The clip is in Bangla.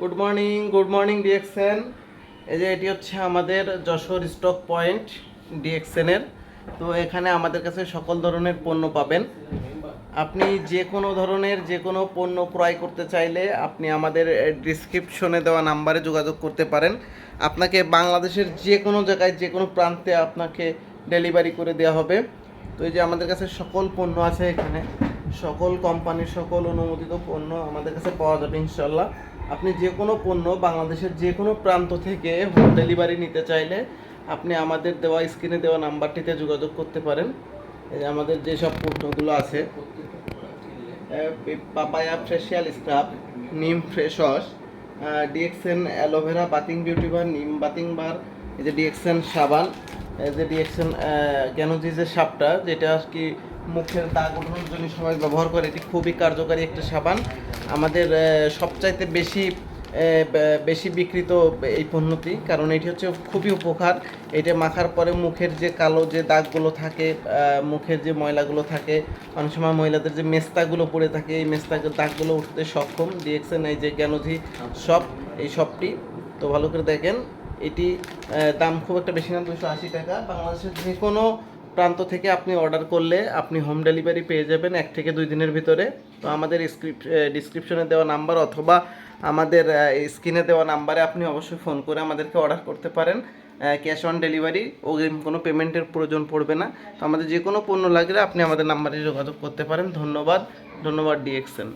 Good morning good morning DXN এই যে এটি হচ্ছে আমাদের যশোর স্টক পয়েন্ট ডিএক্সএনের তো এখানে আমাদের কাছে সকল ধরনের পণ্য পাবেন। আপনি যে কোনো ধরনের যে কোনো পণ্য ক্রয় করতে চাইলে আপনি আমাদের ডিসক্রিপশনে দেওয়া নাম্বারে যোগাযোগ করতে পারেন। আপনাকে বাংলাদেশের যে কোনো জায়গায়, যে কোনো প্রান্তে আপনাকে ডেলিভারি করে দেওয়া হবে। তো এই যে আমাদের কাছে সকল পণ্য আছে এখানে। সকল কোম্পানির সকল অনুমোদিত পণ্য আমাদের কাছে পাওয়া যাবে ইনশাল্লাহ আপনি যে কোনো পণ্য বাংলাদেশের যে কোনো প্রান্ত থেকে হোম ডেলিভারি নিতে চাইলে আপনি আমাদের দেওয়া স্ক্রিনে দেওয়া নাম্বারটিতে যোগাযোগ করতে পারেন। যে আমাদের যেসব পণ্যগুলো আছে papaya facial scrub neem fresh wash DXN aloe vera bathing beauty bar, neem bathing bar, এই যে ডিএক্সেন সাবান, এই যে ডিএক্সেন গ্যানোজিজের সাপটা, যেটা আর কি মুখের দাগ ওঠানোর জন্য সবাই ব্যবহার করে, এটি খুবই কার্যকারী একটা সাবান। আমাদের সবচাইতে বেশি বেশি বিকৃত এই পণ্যটি। কারণ এটি হচ্ছে খুবই উপকার। এটা মাখার পরে মুখের যে কালো যে দাগগুলো থাকে মুখের যে ময়লাগুলো থাকে, অনেক সময় মহিলাদের যে মেস্তাগুলো পড়ে থাকে, এই মেস্তা দাগগুলো উঠতে সক্ষম। ডিএক্সেন এই যে জ্ঞানধি সব এই সবটি তো ভালো করে দেখেন, এটি দাম খুব একটা বেশি না দুশো আশি টাকা। বাংলাদেশের যে কোনো প্রান্ত থেকে আপনি অর্ডার করলে আপনি হোম ডেলিভারি পেয়ে যাবেন এক থেকে দুই দিনের ভিতরে। তো আমাদের ডিসক্রিপশনে দেওয়া নাম্বার অথবা আমাদের স্ক্রিনে দেওয়া নাম্বারে আপনি অবশ্যই ফোন করে আমাদেরকে অর্ডার করতে পারেন। ক্যাশ অন ডেলিভারি অগ্রিম কোনো পেমেন্টের প্রয়োজন পড়বে না। তো আমাদের যে কোনো পণ্য লাগলে আপনি আমাদের নাম্বারে যোগাযোগ করতে পারেন। ধন্যবাদ। ধন্যবাদ ডিএক্সএন